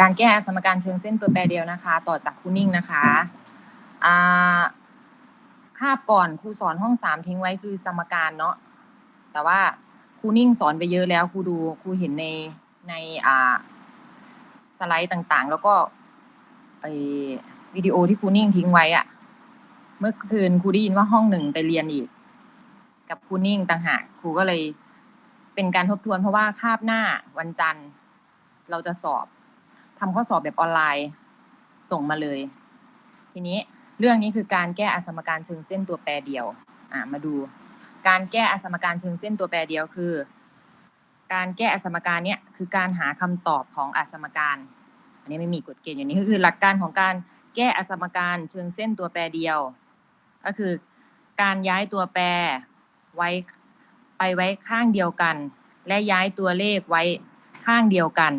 การแก้สมการเชิงเส้นตัวแปรเดียวนะคะ ต่อจากคูนิ่งนะคะคาบก่อนครูสอนห้องสามทิ้งไว้คือสมการเนาะแต่ว่าครูนิ่งสอนไปเยอะแล้วครูดูครูเห็นในในอ่าสไลด์ต่างๆ แล้วก็ไอวิดีโอที่ครูนิ่งทิ้งไว้อะเมื่อคืนครูได้ยินว่าห้องหนึ่งไปเรียนอีก กับครูนิ่งต่างหากครูก็เลยเป็นการทบทวนเพราะว่าคาบหน้าวันจันทร์ เราจะสอบ ทำข้อสอบแบบออนไลน์ส่งมาเลย ทีนี้เรื่องนี้คือการแก้อสมการเชิงเส้นตัวแปรเดียว อ่ามาดู การแก้อสมการเชิงเส้นตัวแปรเดียวคือ การแก้อสมการเนี้ยคือการหาคำตอบของอสมการ อันนี้ไม่มีกฎเกณฑ์อย่างนี้ก็คือหลักการของการแก้อสมการเชิงเส้นตัวแปรเดียว ก็คือ การย้ายตัวแปรไว้ไปไว้ข้างเดียวกัน และย้ายตัวเลขไว้ข้างเดียวกัน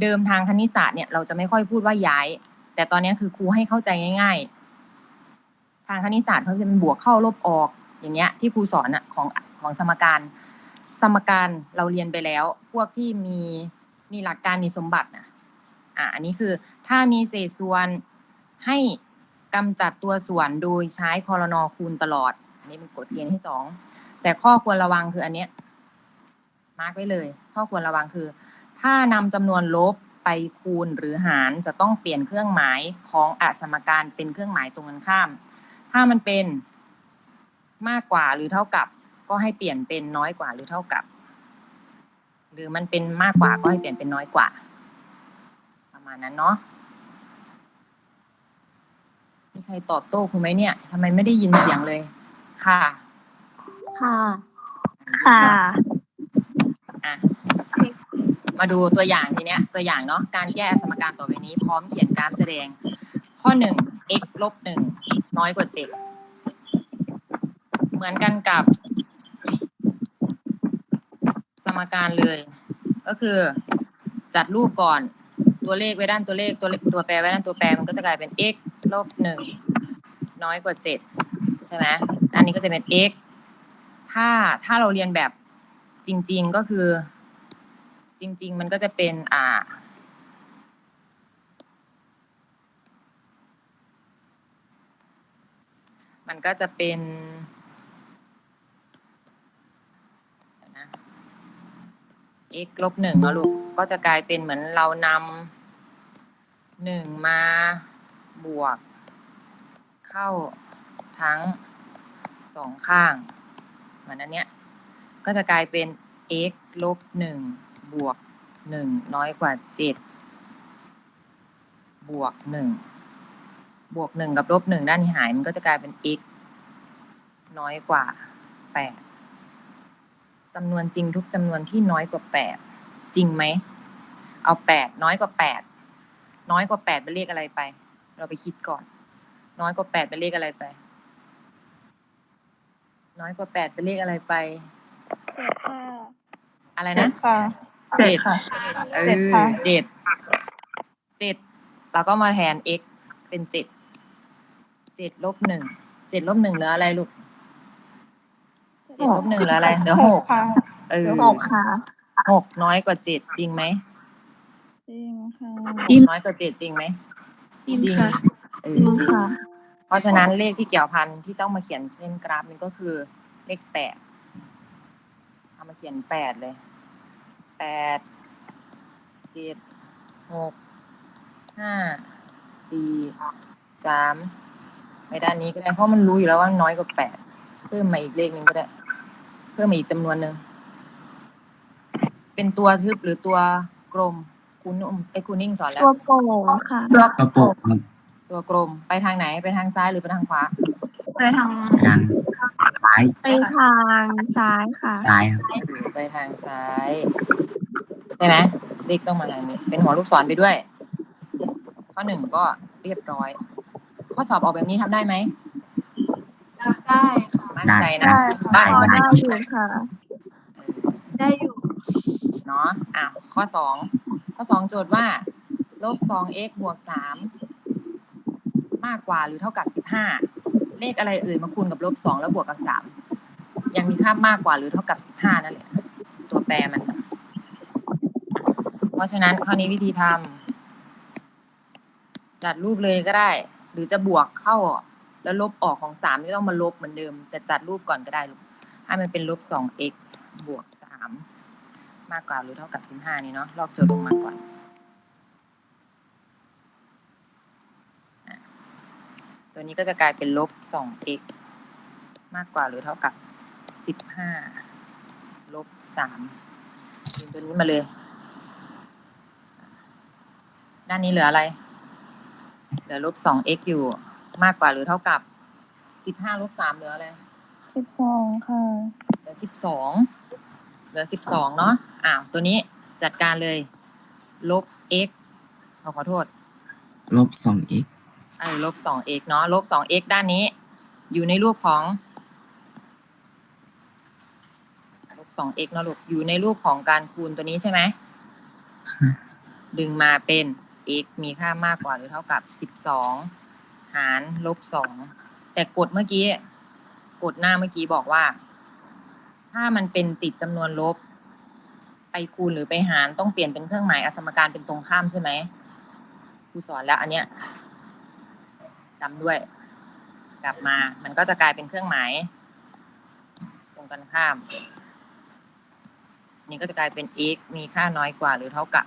เดิมทางคณิตศาสตร์เนี่ยเราจะไม่ค่อยพูดว่าย้าย แต่ตอนนี้คือครูให้เข้าใจง่าย ๆ ทางคณิตศาสตร์เขาจะเป็นบวกเข้าลบออกอย่างเงี้ย ที่ครูสอนอะของของสมการ สมการเราเรียนไปแล้ว พวกที่มีมีหลักการมีสมบัตินะอะอันนี้คือถ้ามีเศษส่วนให้กำจัดตัวส่วนโดยใช้คอรนอคูณตลอด อันนี้เป็นกฎเกณฑ์ที่สองแต่ข้อควรระวังคืออันเนี้ยมาร์กไว้เลย ข้อควรระวังคือ ถ้านำจำนวนลบไปคูณหรือหารจะต้องเปลี่ยนเครื่องหมายของอสมการเป็นเครื่องหมายตรงกันข้าม ถ้ามันเป็นมากกว่าหรือเท่ากับ ก็ให้เปลี่ยนเป็นน้อยกว่าหรือเท่ากับ หรือมันเป็นมากกว่าก็ให้เปลี่ยนเป็นน้อยกว่า ประมาณนั้นเนาะมีใครตอบโต้คุณไหมเนี่ยทำไมไม่ได้ยินเสียงเลย ค่ะ ค่ะ ค่ะอะ มาดูตัวอย่างทีเนี้ยตัวอย่างเนาะการแก้สมการต่อไปนี้ พร้อมเขียนกาฟแสดง ข้อหนึ่ง x ลบหนึ่งน้อยกว่าเจ็ดเหมือนกันกับ สมการเลย ก็คือ จัดรูปก่อนตัวเลขไว้ด้านตัวเลขตัวตัวแปรไว้ด้านตัวแปรมันก็จะกลายเป็น x ลบหนึ่งน้อยกว่าเจ็ดใช่ไหมอันนี้ก็จะเป็น x ถ้าถ้าเราเรียนแบบจริง ๆก็คือ จริง ๆ มันก็จะเป็นอ่ามันก็จะเป็นนะ x ลบหนึ่งเนาะลูก ก็จะกลายเป็นเหมือนเรานำหนึ่งมาบวก เข้าทั้งสองข้าง เหมือนอันเนี้ย ก็จะกลายเป็น x ลบหนึ่ง บวกหนึ่งน้อยกว่าเจ็ดบวกหนึ่งบวกหนึ่งกับลบหนึ่งด้านที่หายมันก็จะกลายเป็น x น้อยกว่าแปดจำนวนจริงทุกจำนวนที่น้อยกว่าแปดจริงไหม เอาแปดน้อยกว่าแปดน้อยกว่าแปดเป็นเลขอะไรไป เราไปคิดก่อน น้อยกว่าแปดเป็นเลขอะไรไป น้อยกว่าแปดเป็นเลขอะไรไปเจ็ดค่ะอะไรเจ็นะดค่ะ เจ็ดค่ะเออเจ็ดค่ะเจ็ดเจ็ดเราก็มาแทน x เป็นเจ็ดเจ็ดลบหนึ่งเจ็ดลบหนึ่งเหลืออะไรลูกเจ็ดลบหนึ่งเหลืออะไรเหลือหกค่ะเออเหลือหกค่ะหกน้อยกว่าเจ็ดจริงไหมจริงค่ะน้อยกว่าเจ็ดจริงไหมจริงค่ะเออจริงจริงค่ะเพราะฉะนั้นเลขที่เกี่ยวพันที่ต้องมาเขียนเส้นกราฟนี่ก็คือเลขแปดเอามาเขียนแปดเลย แปดเจ็ดหกห้าสี่สามไปด้านนี้ก็ได้เพราะมันรู้อยู่แล้วว่าน้อยกว่าแปดเพิ่มมาอีกเลขหนึ่งก็ได้ เพิ่มมาอีกจำนวนหนึ่งเป็นตัวทึบหรือตัวกลมคุณนุ่มไอ้คุณนิ่งสอนแล้ว ตัวโป่งค่ะกระปุกครับตัวกลมไปทางไหนไปทางซ้ายหรือไปทางขวา ไปทางทางซ้ายไปทางซ้ายค่ะซ้ายครับไปทางซ้าย ใช่ไหมเลขต้องมาทางนี้ เป็นหัวลูกศรไปด้วย ข้อหนึ่งก็เรียบร้อย ข้อสอบออกแบบนี้ทำได้ไหมได้ค่ะ มั่นใจนะได้ได้พอก็ได้ได้อยู่ค่ะ ได้อยู่ เนาะอะข้อสอง ข้อสองโจทย์ว่า ลบสอง x บวกสามมากกว่าหรือเท่ากับสิบห้า เลขอะไรเอ่ยมาคูณกับลบสองแล้วบวกกับสาม ยังมีค่ามากกว่าหรือเท่ากับสิบห้านั่นแหละ ตัวแปรมัน เพราะฉะนั้นข้อนี้วิธีทำจัดรูปเลยก็ได้ หรือจะบวกเข้าแล้วลบออกของสามไม่ต้องมาลบเหมือนเดิม แต่จัดรูปก่อนก็ได้ลูกให้มันเป็นลบสอง x บวกสามมากกว่าหรือเท่ากับสิบห้านี่เนาะลอกโจทย์ลงมาก่อนตัวนี้ก็จะกลายเป็นลบสอง x มากกว่าหรือเท่ากับสิบห้าลบสามดึงตัวนี้มาเลย ด้านนี้เหลืออะไร เหลือลบสอง x อยู่ มากกว่าหรือเท่ากับสิบห้าลบสามเหลืออะไรสิบสองค่ะ เหลือสิบสอง เหลือสิบสองเนาะ อ้าว ตัวนี้จัดการเลย ลบ x ขอขอโทษ ลบสอง x เออลบสอง x เนาะ ลบสอง x ด้านนี้ อยู่ในรูปของ ลบสอง x เนาะลูก อยู่ในรูปของการคูณตัวนี้ใช่ไหม ดึงมาเป็น x มีค่ามากกว่าหรือเท่ากับสิบสองหารลบสองแต่กฎเมื่อกี้กฎหน้าเมื่อกี้บอกว่า ถ้ามันเป็นติดจำนวนลบ ไปคูณหรือไปหารต้องเปลี่ยนเป็นเครื่องหมายอสมการเป็นตรงข้ามใช่ไหมครูสอนแล้วอันเนี้ยจำด้วย กลับมา มันก็จะกลายเป็นเครื่องหมาย ตรงกันข้าม นี่ก็จะกลายเป็น x มีค่าน้อยกว่าหรือเท่ากับ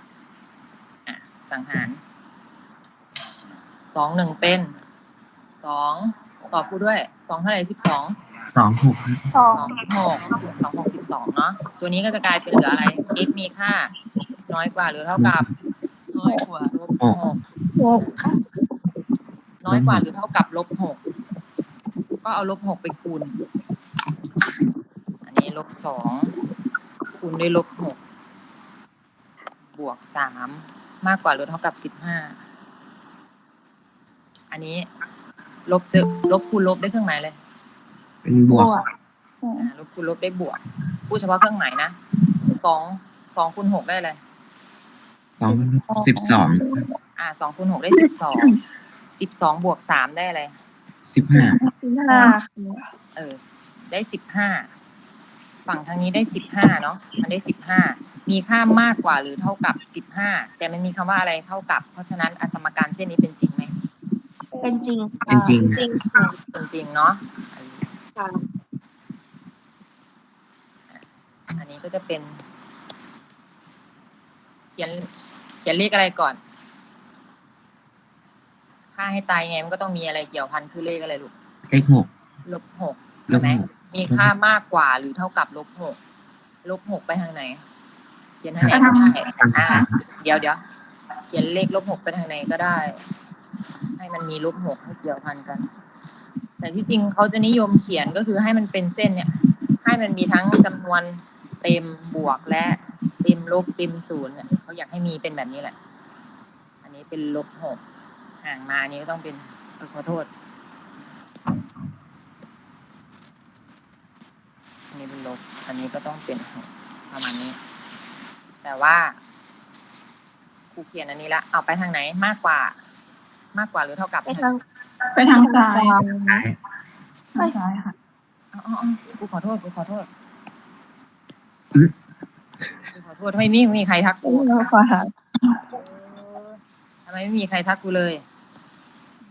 สังหารสองหนึ่งเป็นสองตอบครูด้วยสองเท่าไหร่สิบสองสองหกครับสอสองงหกสองหกสิบสองเนาะตัวนี้ก็จะกลายเป็นเหลืออะไร x มีค่า น้อยกว่าหรือเท่ากับน้อยกว่าลบหกหกค่ะน้อยกว่าหรือเท่ากับลบหกก็เอาลบหกไปคูณ อันนี้ลบสองคูณด้วยลบหกบวกสาม มากกว่าหรือเท่ากับสิบห้าอันนี้ ลบเจอลบคูณลบได้เครื่องหมายเลยเป็นบวกอ่าลบคูณลบได้บวกพูดเฉพาะเครื่องหมายนะสองสองคูณหกได้เลยสองสิบสองอ่าสองคูณหกได้สิบสองสิบสองบวกสามได้อะไรสิบห้าสิบห้าเออ ได้สิบห้า ฝั่งทางนี้ได้สิบห้าเนาะมันได้สิบห้ามีค่ามากกว่าหรือเท่ากับสิบห้าแต่มันมีคำว่าอะไรเท่ากับ เพราะฉะนั้นอสมการเส้นนี้เป็นจริงไหมเป็นจริงเป็นจริงจริงค่ะเป็นจริงเนาะค่ะอันนี้ก็จะเป็นเขียนเขียนเลขอะไรก่อนค่าให้ตายไงมันก็ต้องมีอะไรเกี่ยวพันคือเลขอะไรลูกเลขหกลบหกลใช่บไหมหก มีค่ามากกว่าหรือเท่ากับลบหกลบหกไปทางไหน เขียนทางไหนทางก็ได้ทางอ่าซ้ายเดี๋ยวเดี๋ยวเขียนเลขลบหกไปทางไหนก็ได้ ให้มันมีลบหกให้เกี่ยวพันกัน แต่ที่จริงเขาจะนิยมเขียนก็คือให้มันเป็นเส้นเนี่ย ให้มันมีทั้งจำนวนเต็มบวกและเต็มลบเต็มศูนย์เนี่ยเขาอยากให้มีเป็นแบบนี้แหละ อันนี้เป็นลบหกห่างมาอันนี้ก็ต้องเป็นเออขอโทษ นนี้เป็นลบ อันนี้ก็ต้องเป็นหกประมาณนี้ แต่ว่าครูเขียนอันนี้ละ เอาไปทางไหนมากกว่า มากกว่าหรือเท่ากับ ไปทางไปทางซ้ายซ้ายทางซ้ายค่ะอ๋ออ๋ออ๋อครูขอโทษครูขอโทษอึ๊ะครูขอโทษทำไมไม่มีใครทักไปกูทางขวาเออทำไมไม่มีใครทักกูเลย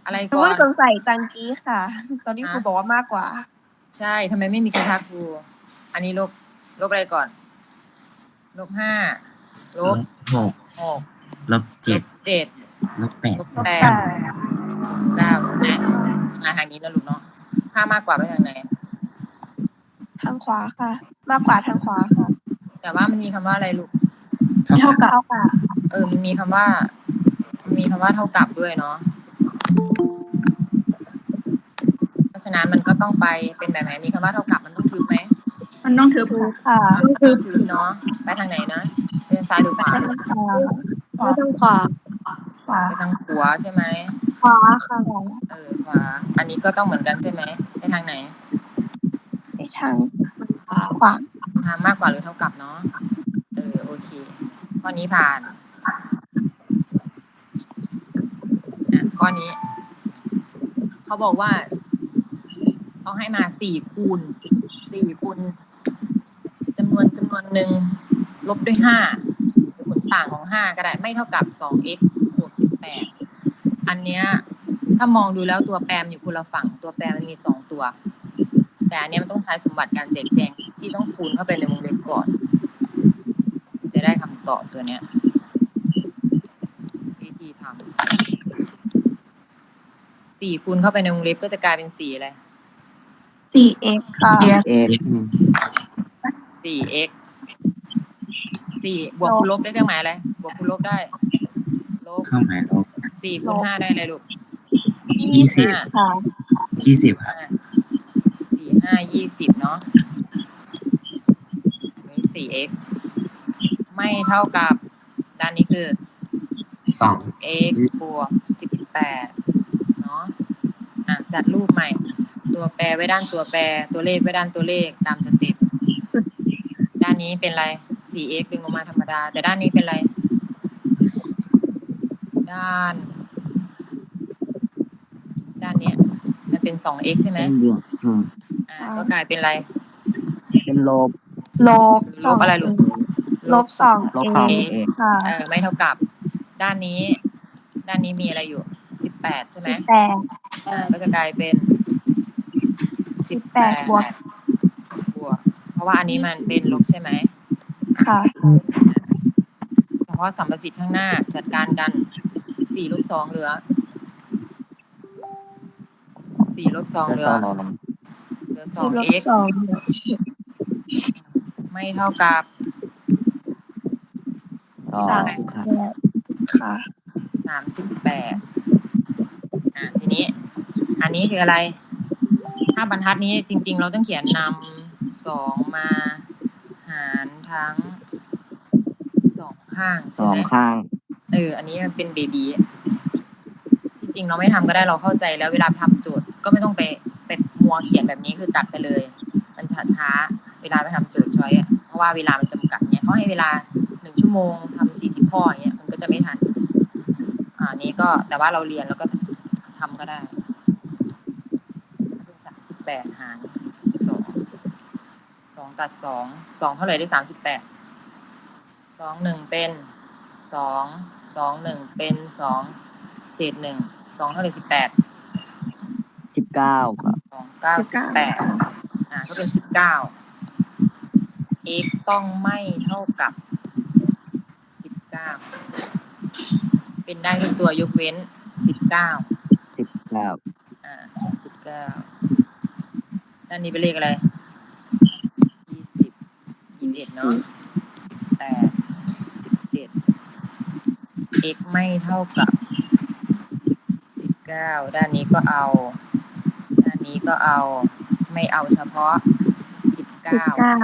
อะไรหนูก่อไม่นสงสัยตังกี้ค่ะ ตอนนี้ครูอะบอกว่ามากกว่า ใช่ทำไมไม่มีใครทักกู อันนี้ลบ ลบอะไรก่อน ลบห้า ลลบบหกหกลบลเจ็ดบเจ็ด ลบแปดลบแปด เก้าใช่ไหมมาทางนี้นะลูกเนาะค่ามากกว่าไปทางไหน ทางขวาค่ะ มากกว่าทางขวาค่ะแต่ว่ามันมีคำว่าอะไรลูก เท่ากับเท่ากับเออ มันมีคำว่ามันมีคำว่าเท่ากับด้วยเนาะ เพราะฉะนั้นมันก็ต้องไปเป็นแบบไหน มีคำว่าเท่ากับมันต้องทึบไหม มันต้องทึบถูค่ะกค่ะทึบเนาะไปทางไหนนะไปทางซ้ายหรือขวาทางขวาไปทางขวาขวาไปทางขวาใช่ไหมขวาค่ะเออขวาอันนี้ก็ต้องเหมือนกันใช่ไหมไปทางไหนไปทางขวาทางมากกว่าหรือเท่ากับเนาะเออโอเคข้อนี้ผ่านอะข้อนี้ เขาบอกว่าเขาให้มาสี่คูณสี่คูณจำนวนจำนวนหนึ่งลบด้วยห้าผลต่างของห้าก็ได้ ไม่เท่ากับสอง x บวกสิบแปดออันเนี้ยถ้ามองดูแล้วตัวแปรมนอยู่คนละฝั่งตัวแปรมันมีสองตัว แต่อันเนี้ยมันต้องใช้สมบัติการเด็กแจงที่ต้องคูณเข้าไปในวงเล็บก่อน จะได้คำตอบตัวเนี้ยวิธีทำสี่คูณเข้าไปในวงเล็บก็จะกลายเป็นสี่อะไรสี่เอ็กค่ะเสียเอ็ก สี่ x สี่บวกคูณลบได้เครื่องหมายอะไรบวกคูณลบได้ลบเครื่องหมายลบสี่คูณห้าได้อะไรลูกยี่สิบค่ะยี่สิบครับห้าสี่ห้ายี่สิบเนาะอันนี้สี่ x ไม่เท่ากับด้านนี้คือสอง x บวกสิบแปดเนาะอะจัดรูปใหม่ ตัวแปรไว้ด้านตัวแปรตัวเลขไว้ด้านตัวเลขตามสเต็ปด้านนี้เป็นอะไร 4x ดึงลงมาธรรมดา แต่ด้านนี้เป็นอะไร ด้าน ด้านเนี้ย มันเป็น 2x ใช่ไหมเป็นบวกอืมอ่าก็กลายเป็นอะไร เป็นลบ ลบลบอะไรลูก ลบสองลบสอง เอเอกค่ะเออไม่เท่ากับ ด้านนี้ ด้านนี้มีอะไรอยู่ 18 ใช่ไหมสิบแปดอ่าก็จะกลายเป็น สิบแปดบวก บวก เพราะว่าอันนี้มันเป็นลบใช่ไหม ค่ะ เฉพาะสัมประสิทธิ์ข้างหน้าจัดการกันสี่ลบสองเหลือสี่ลบสองแล้วเหลืสอองเหลือสอสี่งลบ x สองไม่เท่ากับสองสามสิสิบบครับแปดค่ะสามสิบแปดอะทีนี้ อันนี้คืออะไร ถ้าบรรทัดนี้จริง ๆ เราต้องเขียนนำสองมาหาร ทั้งสองข้างสใช่องไหมข้าง เออ อันนี้มันเป็นเบบีจริงๆเราไม่ทำก็ได้เราเข้าใจแล้วเวลาทำโจทย์ก็ไม่ต้องไปไปมัวเขียนแบบนี้คือตัดไปเลย มันช้าช้าเวลาไปทำโจทย์ช้อยอะเพราะว่าเวลามันจำกัดเนี่ยเขาให้เวลาหนึ่งชั่วโมงทำสี่สิบข้ออย่างเงี้ยมันก็จะไม่ทัน อ่านี้ก็แต่ว่าเราเรียนแล้วก็ทำก็ได้เป็นสามสิบแปดหารสองสอง ตัดสองสองเท่าไหร่ได้สามสิบแปดสองหนึ่งเป็นสองสองหนึ่งเป็นสองเศษหนึ่งสองเท่าไหร่สิบแปดสิบเก้าครับสองเก้าสิบสิบเก้าแปดอ่าก็เป็นสิบเก้า x ต้องไม่เท่ากับสิบเก้าเป็นได้ทุกตัวยกเว้นสิบเก้าสิบเก้าอ่าสิบเก้าด้านนี้เป็นเลขอะไรยี่สิบ ยี่สิบเอ็ดเนาะสิบแปดสิบเจ็ด x ไม่เท่ากับสิบเก้าด้านนี้ก็เอา ด้านนี้ก็เอา ไม่เอาเฉพาะสิบเก้าเก้า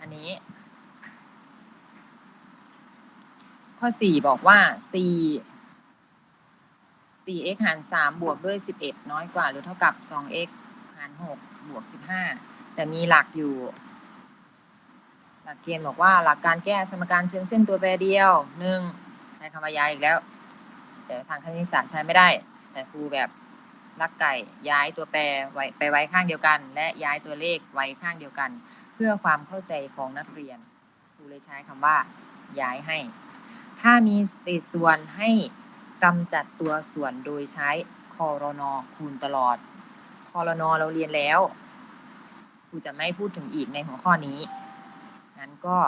อันนี้ ข้อสี่บอกว่าสี่ สี่ x หารสามบวกด้วยสิบเอ็ดน้อยกว่าหรือเท่ากับสอง x หารหกบวกสิบห้าแต่มีหลักอยู่ หลักเกณฑ์บอกว่าหลักการแก้สมการเชิงเส้นตัวแปรเดียวหนึ่งใช้คำว่ายายอีกแล้ว แต่ทางคณิตศาสตร์ใช้ไม่ได้ แต่ครูแบบลักไก่ย้ายตัวแปรไว้ไปไว้ข้างเดียวกัน และย้ายตัวเลขไว้ข้างเดียวกัน เพื่อความเข้าใจของนักเรียนครูเลยใช้คำว่า ย้ายให้ ถ้ามีเศษส่วนให้ กำจัดตัวส่วนโดยใช้คอรนอคูณตลอดคอรนอเราเรียนแล้วครูจะไม่พูดถึงอีกในหัวข้อนี้ งั้นก็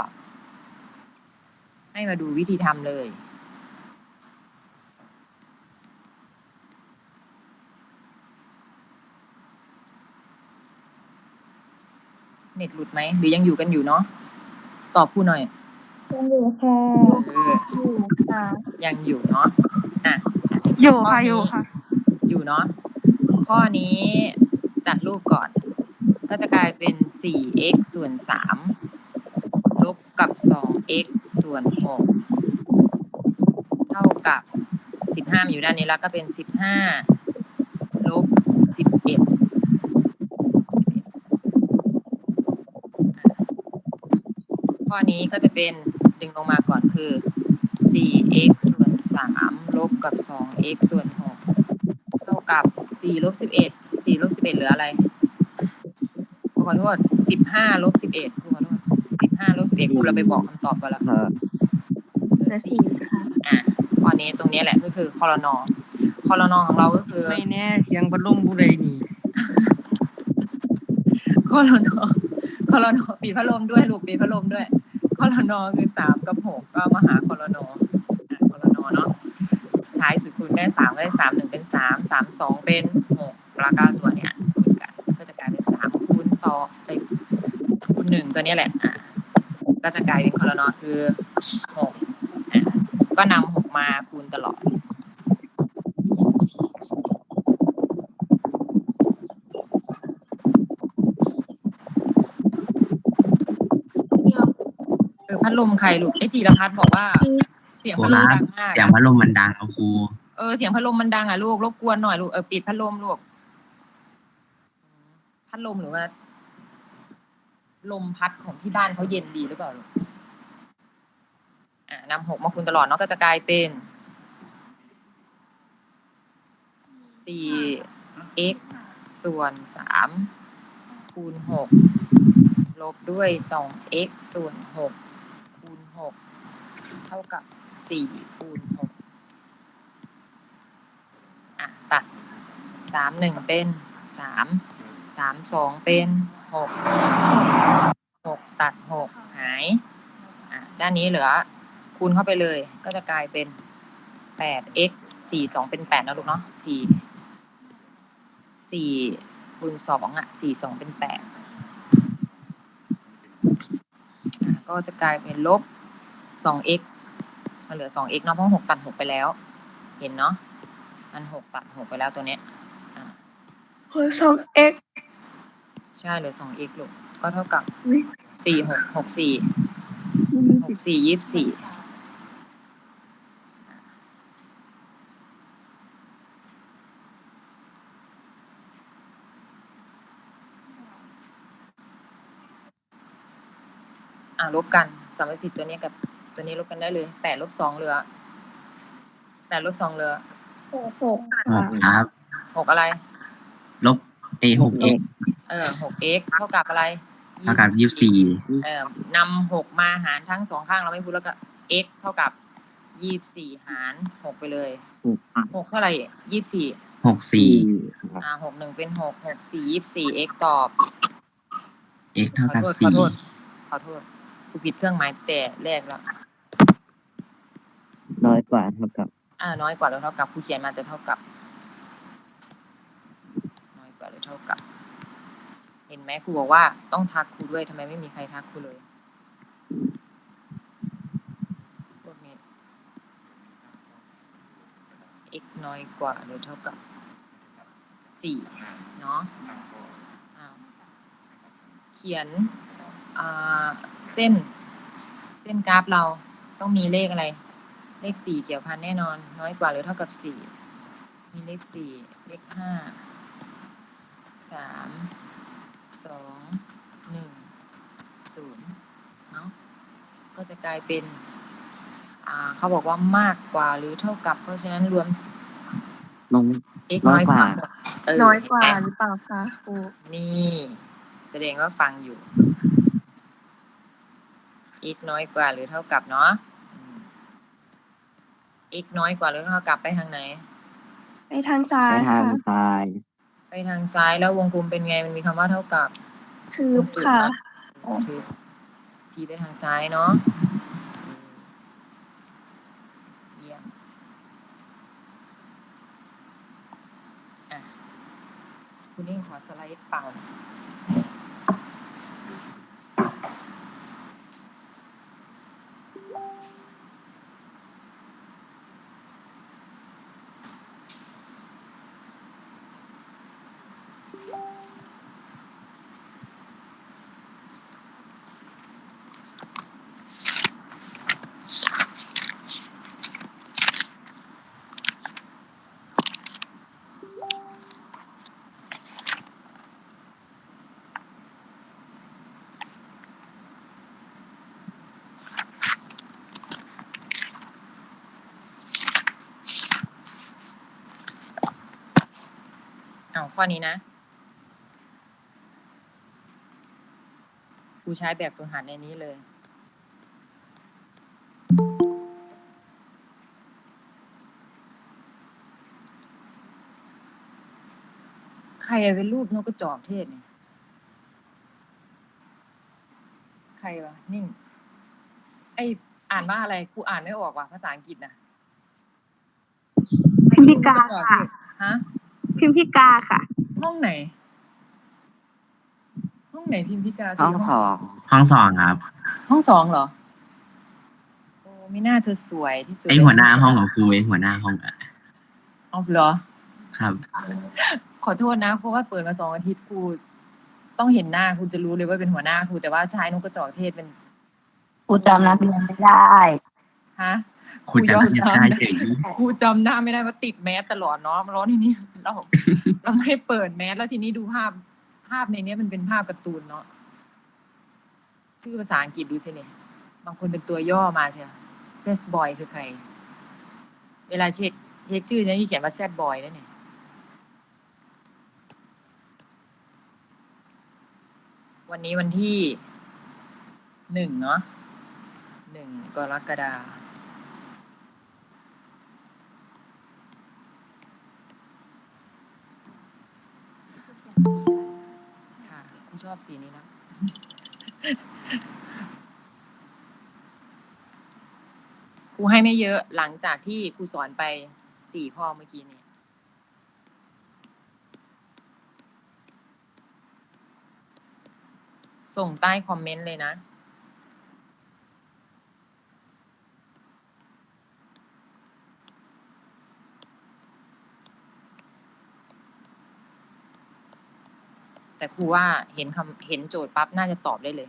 ให้มาดูวิธีทำเลย เน็ตหลุดไหม หรือยังอยู่กันอยู่เนาะ ตอบผู้หน่อย ยังอยู่ค่ะเอออยู่ค่ะยังอยู่เนาะ อะอยู่ข้อค่ะนี้อยู่ค่ะ อยู่เนาะข้อนี้จัดรูปก่อน ก็จะกลายเป็น 4x ส่วน 3 ลบกับ 2x ส่วน 6 เท่ากับ 15มาอยู่ด้านนี้แล้วก็เป็น 15 ลบ 11ข้อนี้ก็จะเป็นดึงลงมาก่อนคือ 4x ส่วน3ลบกับ 2x ส่วน6เท่ากับ4ลบ11 4ลบ11เหลืออะไรครูขอโทษ15ลบ11ครูขอโทษห้าลบสิบเอ็ดครูเราไปบอกคำตอบกันแล้วค่ะเหลือสี่ค่ะอะข้อนี้ตรงนี้แหละก็คือคอรนอคอรนอของเราก็คือ ไม่แน่เสียงพัดลมผู้ใดนี่คอรนอคอรนอปีพัดลมด้วยลูกปีพัดลมด้วยคอรนอคือสามกับหกก็มาหาคอรนออะคอรนอเนาะ ท้ายสุดคูณได้สามก็ได้สามหนึ่งเป็นสามสามสองเป็นหกแล้วก็ตัวเนี้ยคูณกันก็จะกลายเป็นสามคูณสองเอ้ยคูณหนึ่งตัวเนี้ยแหละอะก็จะกลายเป็นคอรนอคือหกอะก็นำหกมาคูณตลอดเออพัดลมใครลูกไอ้ธีรพัฒน์บอกว่า เสียงโคพัดลรามดัชงมากเสียงพัดลมมันดังครับครูเออเสียงพัดลมมันดังอะลูกรบกวนหน่อยลูกเออปิดพัดลมลูกพัดลมหรือว่า ลมพัดของที่บ้านเขาเย็นดีหรือเปล่าลูกอ่านำหกมาคูณตลอดเนาะก็จะกลายเป็นสี่ x ส่วนสามคูณหกลบด้วยสอง x ส่วนหกคูณหกเท่ากับ สี่คูณหกอะตัดสามหนึ่งเป็นสามสามสองเป็นหกหกตัดหกหายอะด้านนี้เหลือคูณเข้าไปเลยก็จะกลายเป็นแปด x สี่สองเป็นแปดนะลูกเนาะสี่สี่คูณสองอะสี่สองเป็นแปดก็จะกลายเป็นลบสอง x มันเหลือสอง x เนาะเพราะหกตัดหกไปแล้ว เห็นเนาะมันหกตัดหกไปแล้วตัวเนี้ยอะโอ้ยสองเอ็กใช่เหลือสอง x ลูกก็เท่ากับสี่หกหกสี่หกสี่ยี่สิบสี่อะลบกันสามสิบตัวเนี้ยกับ ตัวนี้ลบกันได้เลยแปดลบสองเหลือแปดลบสองเหลือหกหกครับหกอะไร ลบเอหกเอกเออหก x เท่ากับอะไรเท่ากับยี่สิบสี่เอ่อนำหกมาหารทั้งสองข้างเราไม่พูดแล้วก็ x เท่ากับยี่สิบสี่หารหกไปเลยหกเท่าไหร่ยี่สิบสี่หกสี่อ่าหกหนึ่งเป็นหกหกสี่ยี่สิบสี่ x ตอบเอกเท่าขอกับโทษขอสี่โทษขอโทษกูผิดเครื่องหมายแต่แรกแล้วน้อย กว่าเท่ากับ อ่า น้อยกว่าหรือเท่ากับครูเขียนมาจะเท่ากับ น้อยกว่าหรือเท่ากับ เห็นไหมครูบอกว่าต้องทักครูด้วยทำไมไม่มีใครทักครูเลยพวกนี้ x น้อยกว่าหรือเท่ากับสี่เนาะเขียนเส้น เส้นกราฟเราต้องมีเลขอะไร เลขสี่เกี่ยวพันแน่นอน น้อยกว่าหรือเท่ากับสี่มีเลขสี่เลขห้าสามสองหนึ่งศูนย์เนาะก็จะกลายเป็นอ่าเขาบอกว่ามากกว่าหรือเท่ากับ เพราะฉะนั้นรวมลง x น้อยกว่าน้อยกว่าเออน้อยกว่าหรือเปล่าคะครูนี่แสดงว่าฟังอยู่ x น้อยกว่าหรือเท่ากับเนาะอืม x น้อยกว่าหรือเท่ากับไปทางไหน ไปทางซ้าไปยทางค่ะซ้ายไปทางซ้ายแล้ววงกลมเป็นไงมันมีคำว่าเท่ากับ คืบค่ะถือชี้ไปทางซ้ายเนาะเยี่ยมอะคุณนิ่งขอสไลด์เปล่า ข้อนี้นะครูรูใช้แบบฝึกหัดในนี้เลย ใครอะเป็นรูปนกกระจอกเทศเนี่ย ใครวะ นิ่ง ไออ่านว่าอะไรครูอ่านไม่ออกว่ะภาษาอังกฤษนะพิมพิการูปนระจอค่ะเทศฮะ พิมพิกาค่ะ ห้องไหน ห้องไหนพิมพิกาห้องสองห้องสองครับ ห้องสองเหรอ โอ้ไม่น่าเธอสวยที่สุดไอหัวหน้าห้องของครูไอหัวหน้าห้องอะเอาเหรอ ครับ ขอโทษนะเพราะว่าเปิดมาสองอาทิตย์ครูต้องเห็นหน้าครูจะรู้เลยว่าเป็นหัวหน้าครูแต่ว่าชายนกกระจอกเทศเป็นกูจำนักเรียนไม่ได้ ฮะ คุณจะครูเรียยนอมได้รับเฉยครูจำหน้าไม่ได้ว่าติดแมสตลอดเนาะมาล้อทีนี้เราเราไม่เปิดแมสแล้วทีนี้ดูภาพ ภาพในเนี้ยมันเป็นภาพการ์ตูนเนาะชื่อภาษาอังกฤษดูสิเนี่ยบางคนเป็นตัวย่อมาใช่ไหมเซสบอยคือใคร เวลาเช็คเช็คชื่อเนี่ยที่เขียนว่าแซดบอยนั่นเนี่ยวันนี้วันที่หนึ่งเนาะหนึ่งกรกฎาคม อบสีนี้นะครูให้ไม่เยอะหลังจากที่ครูสอนไปสี่ข้อเมื่อกี้นี้ส่งใต้คอมเมนต์เลยนะ แต่ครูว่าเห็นคำเห็นโจทย์ปั๊บน่าจะตอบได้เลย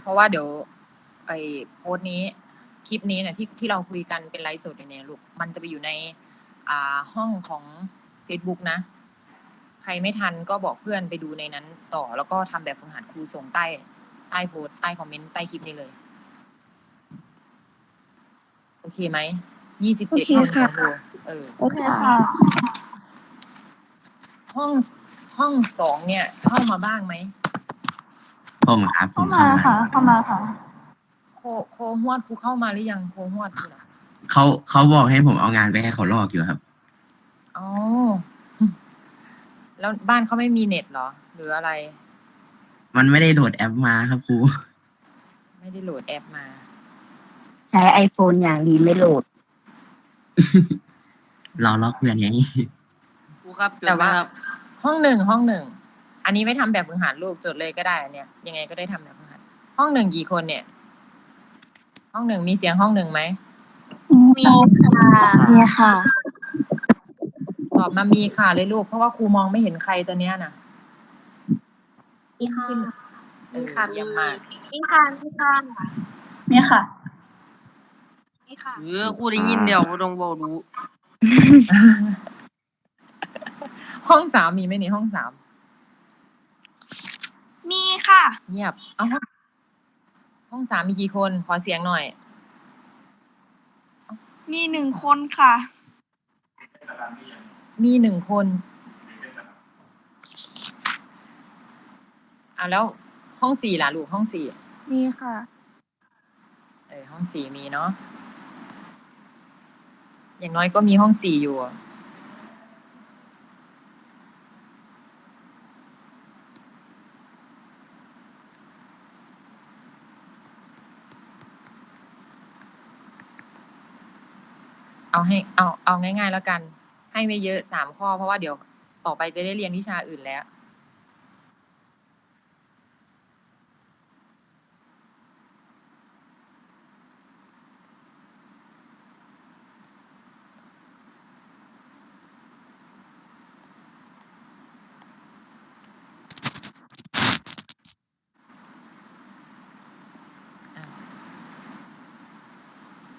เพราะว่าเดี๋ยว ไอ้โพสต์นี้ คลิปนี้เนี่ยที่ที่เราคุยกันเป็นไลฟ์สดอยู่เนี่ยลูกมันจะไปอยู่ในอ่าห้องของ Facebook นะ ใครไม่ทันก็บอกเพื่อนไปดูในนั้นต่อ แล้วก็ทำแบบฝึกหัดครูส่งใต้ใต้โพสต์ใต้คอมเมนต์ใต้คลิปนี้เลย โอเคไหมยี่สิบโอเจ็ดเคห้องค่ะของครูเออ โอเคค่ะ ห้องห้องสองเนี่ย เข้ามาบ้างไหม ผมครับผเข้ามมาเข้ามาค่ะ เข้ามาค่ะ โคโคฮวดครูเข้ามาหรือยังโคฮวดครูน่ะเขาเขาบอกให้ผมเอางานไปให้เขาลอกอยู่ครับ อ๋อแล้วบ้านเขาไม่มีเน็ตเหรอ หรืออะไร มันไม่ได้โหลดแอปมาครับครู ไม่ได้โหลดแอปมา ใช้ไอโฟนอย่างดีไม่โหลด เราล็อกเพื่อนไงครูครับจดแต่ไหมว่า ครับ ห้องหนึ่งห้องหนึ่ง อันนี้ไม่ทำแบบฝึกหัดลูกจดเลยก็ได้อันเนี้ยยังไงก็ได้ทำแบบฝึกหัดห้องหนึ่งกี่คนเนี่ย ห้องหนึ่งมีเสียงห้องหนึ่งไหมมีค่ะเนี่ยค่ะตอบมามีค่ะเลยลูก เพราะว่าครูมองไม่เห็นใครตัวเนี้ยนะมีค่ะเออเยี่ยมมากมีค่ะมีค่ะเนี่ยค่ะมีค่ะเออครูได้ยินเดียวบ่ต้องบอกรู้ ห้องสามมีไหมนี่ห้องสามมีค่ะ เงียบ เอาห้อง ห้องสามมีกี่คน ขอเสียงหน่อย มีหนึ่งคนค่ะ มีหนึ่งคนอะแล้วห้องสี่ล่ะลูกห้องสี่มีค่ะ เออห้องสี่มีเนาะอย่างน้อยก็มีห้องสี่อยู่ เอาให้เอาเอาง่าย ๆ แล้วกัน ให้ไม่เยอะสามข้อ เพราะว่าเดี๋ยวต่อไปจะได้เรียนวิชาอื่นแล้ว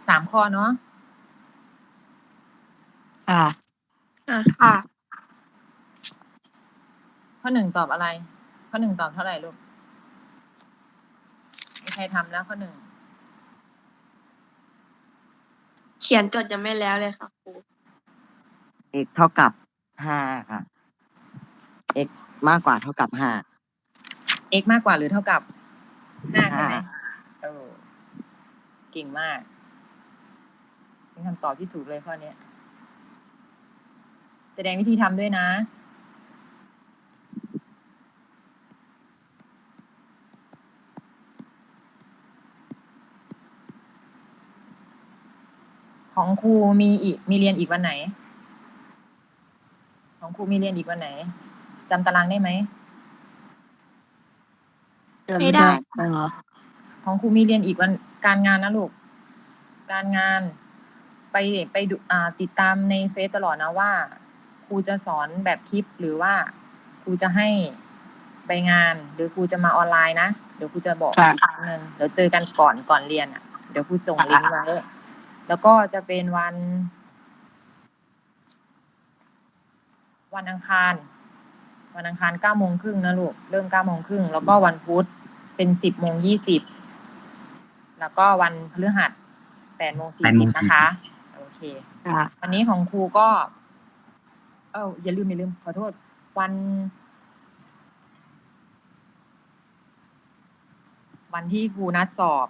สามข้อเนาะ ค่ะ อะ ค่ะ ข้อหนึ่งตอบอะไร ข้อหนึ่งตอบเท่าไหร่ลูกมีใครทำแล้วข้อหนึ่ง เขียนจดยังไม่แล้วเลยค่ะครู x เท่ากับห้าค่ะ x มากกว่าเท่ากับห้า x มากกว่าหรือเท่ากับห้าใช่ไหมห้า เออเก่งมาก เป็นคำตอบที่ถูกเลยข้อเนี้ย แสดงวิธีทำด้วยนะของครูมีอีกมีเรียนอีกวันไหน ของครูมีเรียนอีกวันไหนจำตารางได้ไหมไม่ได้เออของครูมีเรียนอีกวันการงานนะลูก การงานไปไปดูอ่าติดตามในเฟซตลอดนะว่า ครูจะสอนแบบคลิปหรือว่าครูจะให้ไปงานหรือครูจะมาออนไลน์นะ เดี๋ยวครูจะบอกอีกครั้งหนึ่งเดี๋ยวเจอกันก่อนก่อนเรียนอะ เดี๋ยวครูส่งลิงก์ไว้แล้วก็จะเป็นวัน วันอังคาร วันอังคารเก้าโมงครึ่งนะลูกเริ่มเก้าโมงครึ่งแล้วก็วันพุธเป็นสิบโมงยี่สิบแล้วก็วันพฤหัสแปดโมงสี่สิบ8:40นะคะ โอเคค่ะวันนี้ของครูก็ เอออย่าลืมอย่าลืมขอโทษ วัน วันที่ครูนัดสอบ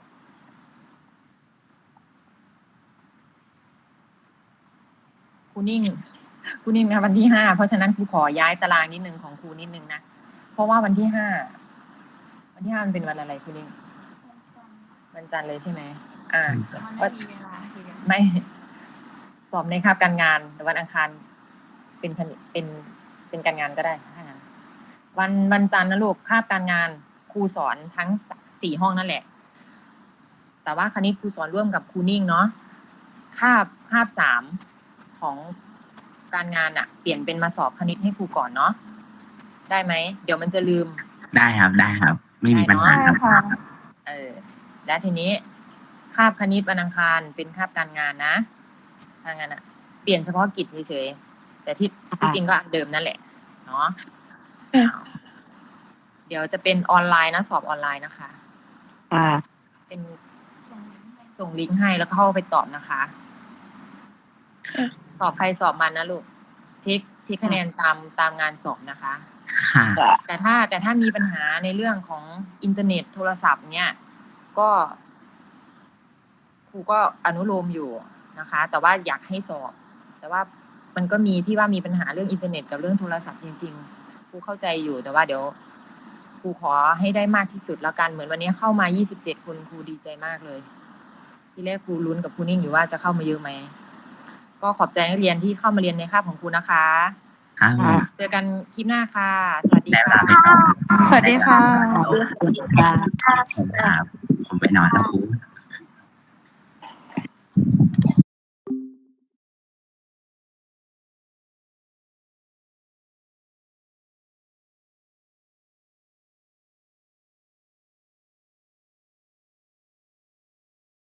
ครูนิ่งครูนิ่งนะวันที่ห้าเพราะฉะนั้นครูขอย้ายตารางนิดนึงของครูนิดนึงนะ เพราะว่าวันที่ห้าวันที่ห้ามันเป็นวันอะไรครูนิ่งวันจันทร์เลยใช่ไหมอ่าก็ไม่สอบในคาบการงานแต่วันอังคาร เป็นคณิเป็นเป็นการงานก็ได้ถ้างั้นวันวันจันทร์นะลูกคาบการงานครูสอนทั้งสี่ห้องนั่นแหละ แต่ว่าคณิตครูสอนร่วมกับครูนิ่งเนาะคาบคาบสามของการงานอะเปลี่ยนเป็นมาสอบคณิตให้ครูก่อนเนาะได้ไหมเดี๋ยวมันจะลืมได้ครับได้ครับ ไม่มีปัญหาได้ครับค่ะเออแล้วทีนี้คาบคณิตวันอังคารเป็นคาบการงานนะทางงานอะเปลี่ยนเฉพาะกิจเฉยๆ แต่ที่ที่จริงก็อันเดิมนั่นแหละเนาะเดี๋ยวจะเป็นออนไลน์นะสอบออนไลน์นะคะ อ่า เป็นส่งลิงก์ให้แล้วก็เข้าไปตอบนะคะสอบใครสอบมันนะลูกเทคเทคคะแนนตามตามงานสอบนะคะ ค่ะ แต่ถ้าแต่ถ้ามีปัญหาในเรื่องของอินเทอร์เน็ตโทรศัพท์เนี่ย ก็ครูก็อนุโลมอยู่นะคะ แต่ว่าอยากให้สอบ แต่ว่า มันก็มีที่ว่ามีปัญหาเรื่องอินเทอร์เน็ตกับเรื่องโทรศัพท์จริงๆครูเข้าใจอยู่แต่ว่าเดี๋ยวครูขอให้ได้มากที่สุดแล้วกันเหมือนวันนี้เข้ามา 27 คนครูดีใจมากเลย ที่แรกครูลุ้นกับครูนิ่งอยู่ว่าจะเข้ามาเยอะไหมก็ขอบใจนักเรียนที่เข้ามาเรียนในคาบของครูนะคะครับผมเจอกันคลิปหน้าค่ะ สวัสดีได้เวค่ะลาไปนอนสวัสดีค่ะขอบคุณค่ะผมครับผมไปนอนแล้วครู